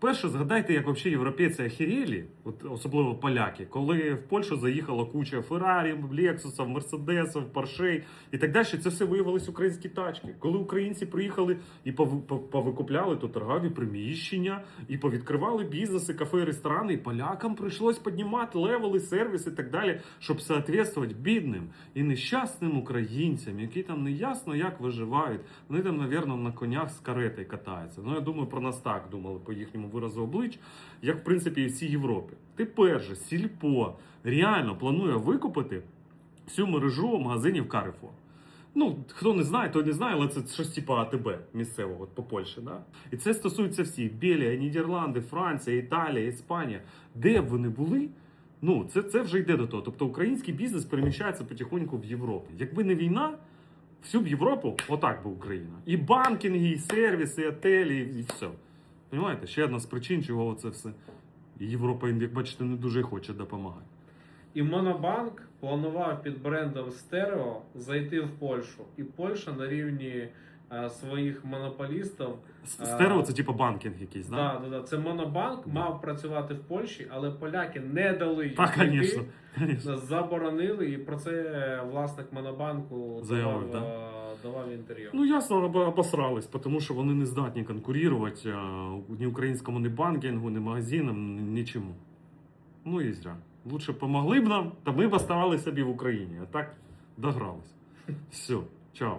Перше, згадайте, як взагалі європейці охерели, от особливо поляки, коли в Польщу заїхала куча Феррарі, Лексусів, Мерседесів, Поршей і так далі. Це все виявилось українські тачки. Коли українці приїхали і пов- пов- повикупляли тут торгові приміщення, і повідкривали бізнеси, кафе, ресторани, і полякам прийшлось піднімати левели, сервіс і так далі, щоб соответствувати бідним і нещасним українцям, які там не ясно як виживають. Вони там, навірно, на конях з каретою катаються. Ну, я думаю, про нас так думали по їхньому виразу облич, як в принципі і всій Європі. Тепер же сільпо реально планує викупити всю мережу магазинів Carrefour. Ну, хто не знає, той не знає, але це щось типу АТБ місцевого по Польщі. Да? І це стосується всіх: Бельгія, Нідерланди, Франція, Італія, Іспанія. Де б вони були? Ну, це, це вже йде до того. Тобто український бізнес переміщається потихоньку в Європі. Якби не війна, всю б Європу отак би Україна. І банкінги, і сервіси, і отелі, і все. Понимаєте? Ще одна з причин, чого це все. Європа Європа, як бачите, не дуже хоче допомагати. І Монобанк планував під брендом Стерео зайти в Польщу. І Польща на рівні своїх монополістів. С- Стерео це типу банкінг якийсь, да? Да, да, да. Це Монобанк Да. мав працювати в Польщі, але поляки не дали Так, звісно. Заборонили, і про це власник Монобанку Заявив, давав, е, давав інтерв'ю. Ну, ясно, об- обосрались, тому що вони не здатні конкурувати ні українському, ні банкінгу, ні магазинам, нічому. Ну і зря. Лучше помогли б нам, та ми б оставалися собі в Україні. А так догрались. Все, чао.